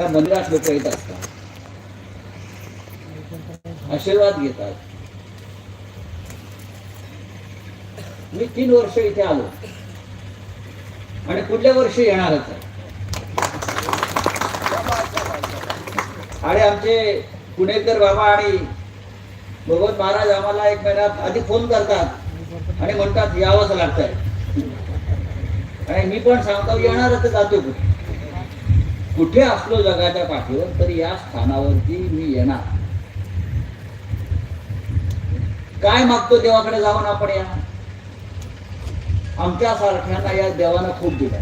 त्या मंदिरात लोक येत असतात. आशीर्वाद घेतात. मी तीन वर्ष इथे आलो. आणि पुढल्या वर्षी येणारच आहे. आणि आमचे पुणेकर बाबा आणि भगवत महाराज आम्हाला एक महिन्यात आधी फोन करतात. आणि म्हणतात यावंच लागतंय. आणि मी पण सांगतो येणारच जातो कुठे. कुठे असलो जगाच्या पाठीवर तर या स्थानावरती मी येणार. काय मागतो देवाकडे जाऊन आपण या? आमच्या सारख्यांना या देवानं खूप दिलं.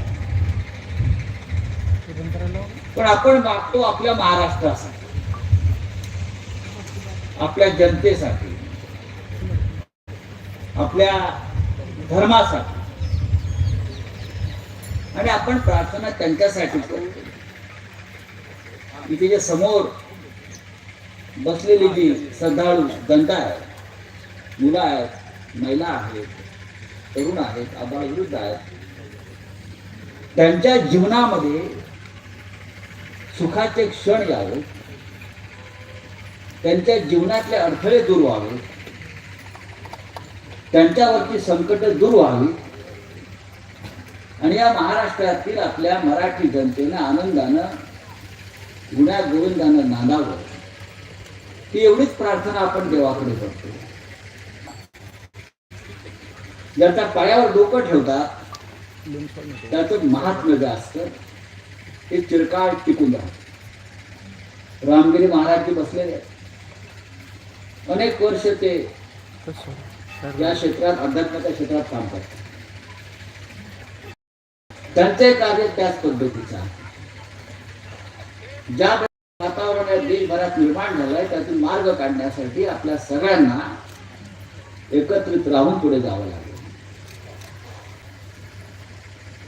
पण आपण मागतो आपल्या महाराष्ट्रासाठी. आपल्या जनतेसाठी. आपल्या धर्मासाठी. आणि आपण प्रार्थना त्यांच्यासाठी करतो की जे समोर बसलेली जी श्रद्धाळू जनता आहे मुलं आहेत महिला आहेत तरुण आहेत आबाळवृद्ध आहेत त्यांच्या जीवनामध्ये सुखाचे क्षण यावे त्यांच्या जीवनातले अडथळे दूर व्हावे त्यांच्यावरची संकट दूर व्हावी आणि या महाराष्ट्रातील आपल्या मराठी जनतेनं आनंदानं गुण्या गोविंदानं नांदावं ही एवढीच प्रार्थना आपण देवाकडे करतो. ज्यांचा पायावर डोकं ठेवतात त्याचं महात्म्य जे असतं ते चिरकाळ टिकून राहत. रामगिरी महाराज बसलेले आहेत. अनेक वर्ष ते या क्षेत्रात अध्यात्माच्या क्षेत्रात काम करतात. त्यांचे कार्य त्याच पद्धतीचं आहे. ज्या वातावरण देशभरात निर्माण झालंय त्यातून मार्ग काढण्यासाठी आपल्या सगळ्यांना एकत्रित राहून पुढे जावं लागेल.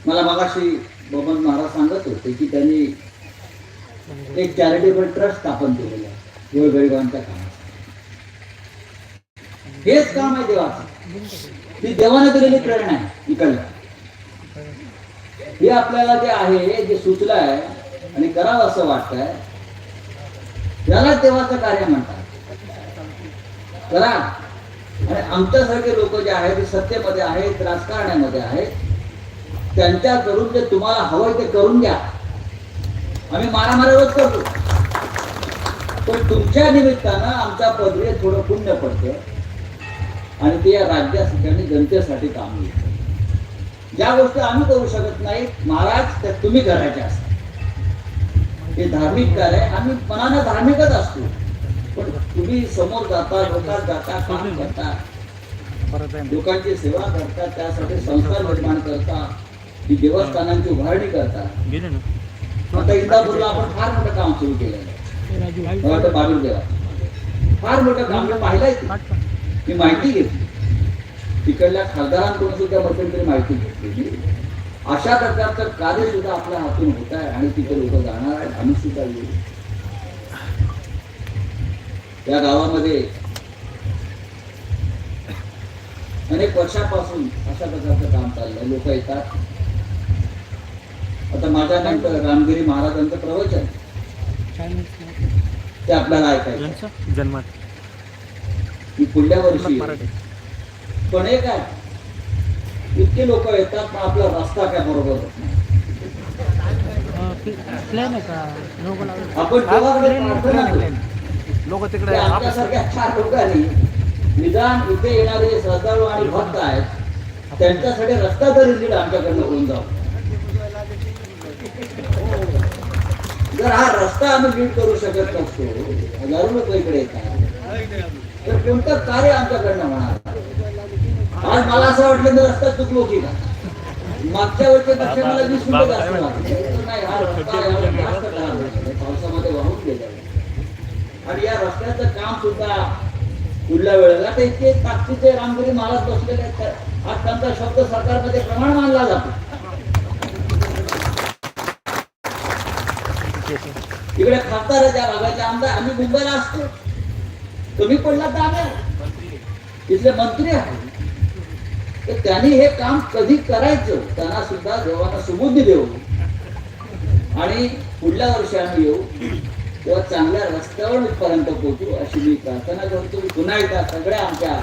मला मागाशी बबन महाराज सांगत होते की त्यांनी एक चॅरिटेबल ट्रस्ट स्थापन केलेलं आहे गोरगरिबांच्या कामासाठी. हेच काम आहे देवाचं. ती देवाने दिलेली प्रेरणा आहे इकडला. हे आपल्याला जे आहे जे सुचलं आहे आणि करावं असं वाटतंय त्याला देवाचं कार्य म्हणतात. करा. आणि आमच्यासारखे लोक जे आहेत ते सत्तेमध्ये आहेत राजकारणामध्ये आहेत त्यांच्या करून जे तुम्हाला हवंय ते करून घ्या. आम्ही मारामारी करतो. पण तुमच्या निमित्तानं आमच्या पदवी थोडं पुण्य पडतं आणि ते या राज्यासाठी आणि जनतेसाठी काम येतं ज्या गोष्टी आम्ही करू शकत नाही महाराज त्या तुम्ही करायच्या असतात. हे धार्मिक कार्य आहे. आम्ही मनानं धार्मिकच असतो. पण तुम्ही समोर जाता लोकात जाता काम करता. लोकांची सेवा करता त्यासाठी संस्कार निर्माण करता. ही देवस्थानांची उभारणी करता. आता इंदापूरला आपण फार मोठं काम सुरू केलेलं आहे. वाटतं बाबीर देवा फार मोठं काम मी पाहिलंय. मी माहिती घेतली. तिकडल्या खासदारांकडून सुद्धा मध्यंतरी माहिती घेतली अशा प्रकारचं कार्य सुद्धा आपल्या हातून होत आहे आणि तिथे लोक जाणार आहेत आम्ही सुद्धा येऊ. त्या गावामध्ये अनेक वर्षापासून अशा प्रकारचं काम चाललंय. लोक येतात. आता माझ्या नंतर रामगिरी महाराजांचं प्रवचन. ते आपल्याला ऐकायचं जन्मात. की पुढल्या वर्षी पण एक आहे इतके लोक येतात पण आपला रस्ता काय बरोबर? होत नाही आपण देवाकडे प्रार्थना करू. लोक तिकडे आमच्यासारख्या चार लोकांनी निदान इथे येणारे जे श्रद्धाळू आणि भक्त आहेत त्यांच्यासाठी रस्ता तरी नीट आमच्याकडनं होऊन जाऊ. जर हा रस्ता आम्ही नीट करू शकत नसतो हजारो लोक इकडे येतात. तर कोणतं कार्य आमच्याकडनं होणार? आज मला असं वाटलं तर रस्ता चुकलो की मागच्या वर्षीपेक्षा मला वीस मिनिटं जास्त नाही, हा रस्ता. पावसामध्ये वाहून गेलेला आणि या रस्त्याचं काम सुद्धा पुढल्या वेळेला ते इतके ताकदीचे रामगिरी महाराज बसलेले आहेत तर आज त्यांचा शब्द सरकारमध्ये प्रमाण मानला जातो. इकडे खासदार आहे त्या भागाचे आमदार. आम्ही मुंबईला असतो. तुम्ही पडला तर आम्ही तिथले मंत्री आहेत. तर त्यांनी हे काम कधी करायचं त्यांना सुद्धा देवाला सुबुद्धी देऊ. आणि पुढल्या वर्षी आम्ही येऊ तेव्हा चांगल्या रस्त्यावर पर्यंत पोहोचू अशी मी प्रार्थना करतो. पुन्हा एकदा सगळ्या आमच्या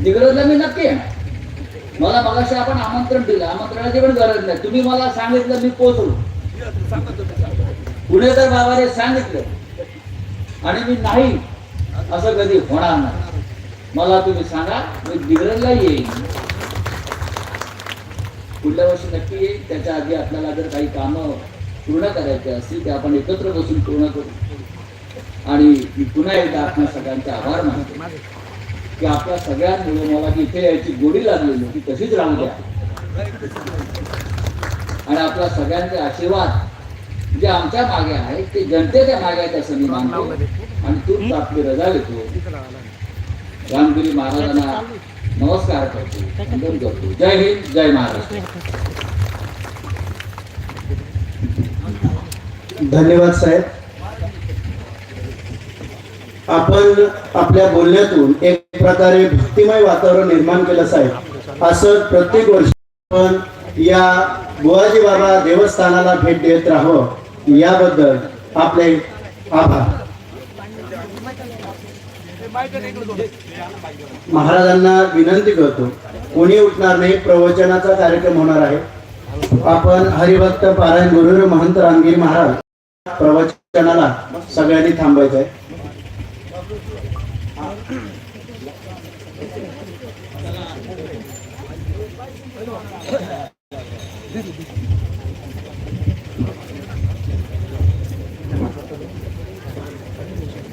दिग्रजला मी नक्की मला मगाशी आपण आमंत्रण दिलं. आमंत्रणाची पण गरज नाही. तुम्ही मला सांगितलं मी पोहोचलो. पुणे तर बाबाने सांगितलं. आणि मी नाही. असं कधी होणार नाही. मला तुम्ही सांगा मी बिगडला येईल पुढल्या वर्षी नक्की येईल त्याच्या आधी आपल्याला जर काही कामं पूर्ण करायची असतील ते आपण एकत्र बसून पूर्ण करू. आणि मी पुन्हा एकदा आपल्या सगळ्यांचे आभार मानतो. की आपल्या सगळ्यांमुळे मला इथे यायची गोडी लागलेली ती तशीच राहू द्या. आणि आपला सगळ्यांचे आशीर्वाद जे आमच्या मागे आहेत ते जनतेच्या मागे आहेत असं मी मानतो. आणि तूच आपली रजा घेतो. रामगिरी महाराजांना नमस्कार करतो वंदन करतो. जय हिंद जय महाराष्ट्र. धन्यवाद साहेब. आपण आपल्या बोलण्यातून एक प्रकारे भक्तिमय वातावरण निर्माण केलं साहेब. असं प्रत्येक वर्षी आपण या बुवाजी बाबा देवस्थानाला भेट देत राहावं. याबद्दल आपले आभार. महाराजांना विनंती करतो कोणी उठणार नाही प्रवचनाचा कार्यक्रम होणार आहे. आपण हरिभक्त पारायण गुरुर महंत रामगिरी महाराज प्रवचनाला सगळ्यांनी थांबायचं आहे.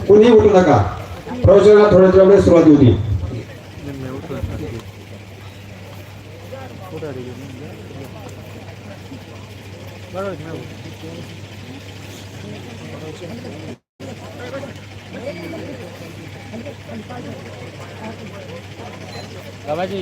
कुणी उठू नका. ప్రవచన తొడచడమే సురదూది బాబాజీ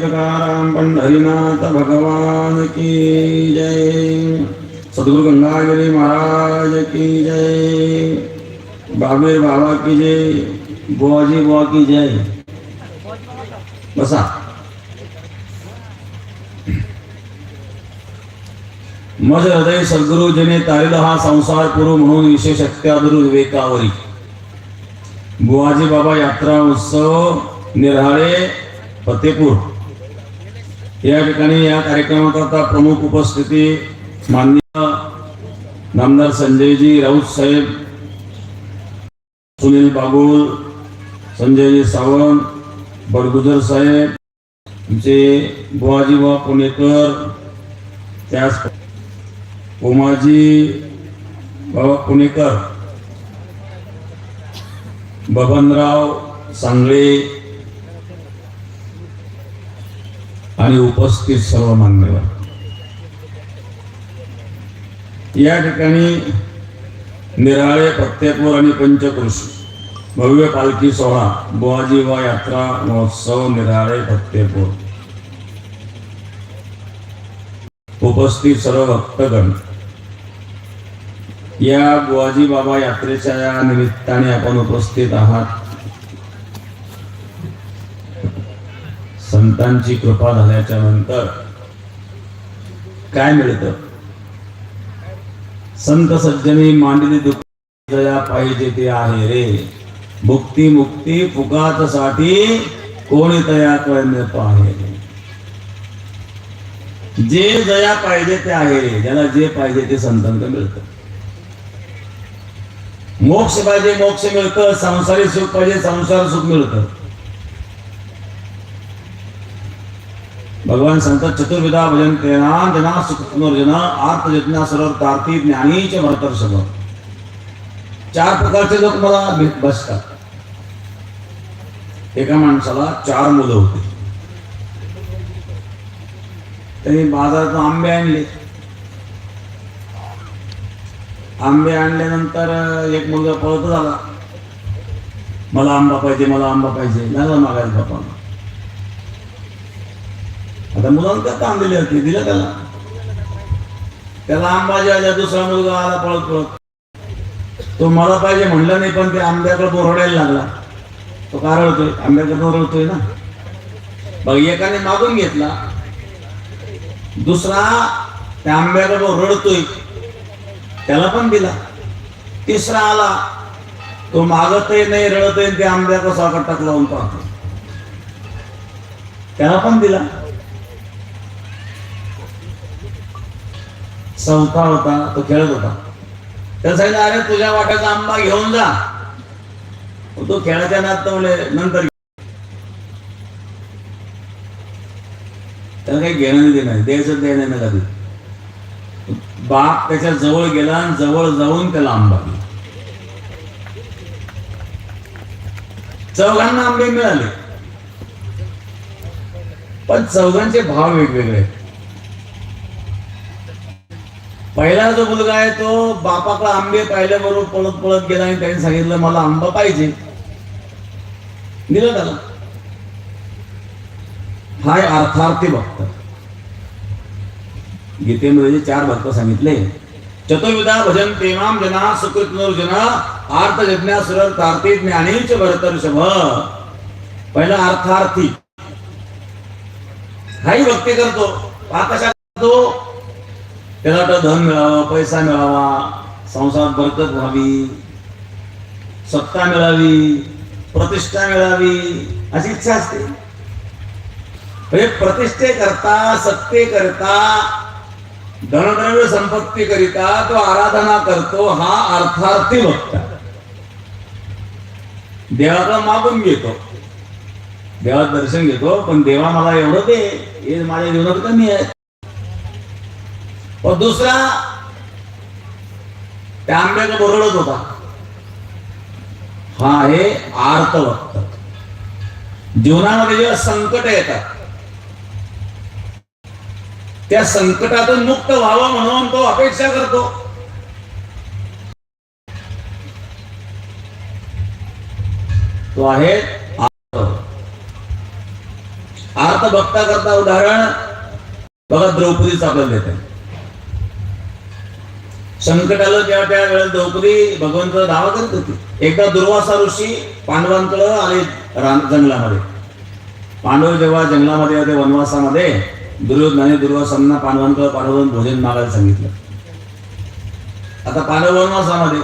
तुकाराम भगवान की जय। सदगुरु गंगागिरी महाराज की जय। बाबे बाबा की जय, बुआजी बुआ की जय। बसा। मज हृदय सद्गुरुजने तारिला हा संसार पुरु म्हणून विशेष अत्यादुर विवेकावरी। बुवाजी बाबा यात्रा उत्सव निराळे फतेपूर या ठिकाणी या कार्यक्रमाकरता प्रमुख उपस्थिती माननीय नामदार संजयजी राऊत साहेब सुनील बागुल संजयजी सावंत बडगुजर साहेब आमचे बुवाजी बा पुणेकर त्याच उमाजी बाबा पुणेकर बबनराव सांगळे आणि उपस्थित सर्व मान्यवर. या ठिकाणी निराळे प्रत्येकवर आणि पंचकृषी भव्य पालखी सोहळा बुवाजीवा यात्रा महोत्सव निराळे प्रत्येकवर. उपस्थित सर्व भक्तगण या बुवाजी बाबा यात्रेच्या या निमित्ताने आपण उपस्थित आहात. संतांची कृपा झाल्याच्यानंतर काय मिळतं? संत सज्जनी मांडली दुःख दया पाहिजे ते आहे रे. मुक्ती मुक्ती फुकात साठी कोणी तया कळणे पाहे. जे जया पाहिजे ते आहे रे ज्याला जे पाहिजे ते संतांकडे मिळतं. मोक्ष पाहिजे मोक्ष मिळतं संसारी सुख पाहिजे संसार सुख मिळतं. भगवान सांगतात चतुर्विधा भजन प्रेरणा जना सुख आर्थ जतना सरळ तार्ती ज्ञानीचे भरतर सगळं चार प्रकारचे लोक मला भेट बसतात. एका माणसाला चार मुलं होती. त्यांनी बाजारातून आंबे आणले. आंबे आणल्यानंतर एक मुलगा पळत झाला. मला आंबा पाहिजे मला आंबा पाहिजे. नाही मागायला बापाला आता मुलांना त्यात आंबे होते दिलं त्याला? त्याला आंबा ज्या दुसरा मुलगा आला पळत पळत. तो मला पाहिजे म्हणलं नाही पण ते आंब्याकडे बोरडायला लागला. तो का रडतोय आंब्याकडे ना. बघ एकाने मागून घेतला. दुसरा त्या आंब्याकडे रडतोय त्याला पण दिला. तिसरा आला. तो मागतही नाही रडतही ते आंब्याचा साकटाक लावून पाहतो. त्याला पण दिला. चौथा होता तो खेळत होता. त्याला सांगितलं अरे तुझ्या वाट्याचा आंबा घेऊन जा. मग तो खेळाच्या नात म्हणले नंतर त्याला काही घेणं नाही देणं द्यायचं देणं नाही कधी बाप त्याच्याजवळ गेला आणि जवळ जाऊन त्याला आंबा चौघांना आंबे मिळाले. पण चौघांचे भाव वेगवेगळे पहिला जो मुलगा आहे तो बापाकडे आंबे पाहिल्याबरोबर पळत पळत गेला आणि त्याने सांगितलं मला आंबा पाहिजे. दिलं त्याला. हा अर्थार्थी बघतात गीतेमध्ये चार भक्त सांगितले. चतुर्विधा भजन तेमाम जना सुकृत जना आर्थ जज्ञा सुरर तार्थिक ज्ञानीच भरतर्षभ पहिला अर्थार्थी. हाही भक्ती करतो. हा कशा करतो? त्याला वाटतं धन मिळावं पैसा मिळावा संसार बरकत व्हावी सत्ता मिळावी प्रतिष्ठा मिळावी अशी इच्छा असते. म्हणजे प्रतिष्ठे करता सत्ते करता धनद्रव्य संपत्ती करिता तो आराधना करतो हा अर्थार्थी भक्त देवाचा मागून घेतो. देवात दर्शन घेतो पण देवा मला एवढं दे हे माझ्या जीवनात कमी आहे. पण दुसरा त्या आंब्याचा बोरडत होता. हा आहे आर्तवक्त जीवनामध्ये जेव्हा संकट येतात त्या संकटातून मुक्त व्हावं म्हणून तो अपेक्षा करतो. तो आहे आर्त. भक्ता करता उदाहरण बघा द्रौपदीच आपल्याला देते संकट आलं तेव्हा त्या वेळेला द्रौपदी भगवंत दावा करत होती. एकदा दुर्वासा ऋषी पांडवांकडं आले रान- जंगलामध्ये. पांडव जेव्हा जंगलामध्ये होते वनवासामध्ये दुर्योधनाने दुर्वासांना पांडवांकडे पांडवन भोजन मागायला सांगितलं. आता पांडव वनवासामध्ये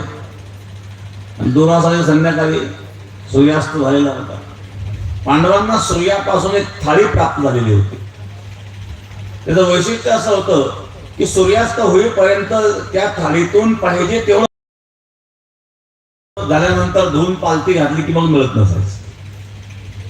आणि दुर्वासाच्या संध्याकाळी सूर्यास्त झालेला होता. पांडवांना सूर्यापासून एक थाळी प्राप्त झालेली होती. त्याचं वैशिष्ट्य असं होतं की सूर्यास्त होईपर्यंत त्या थाळीतून पाहिजे तेवढं झाल्यानंतर धुवून पालती घातली की मग मिळत नसायचं.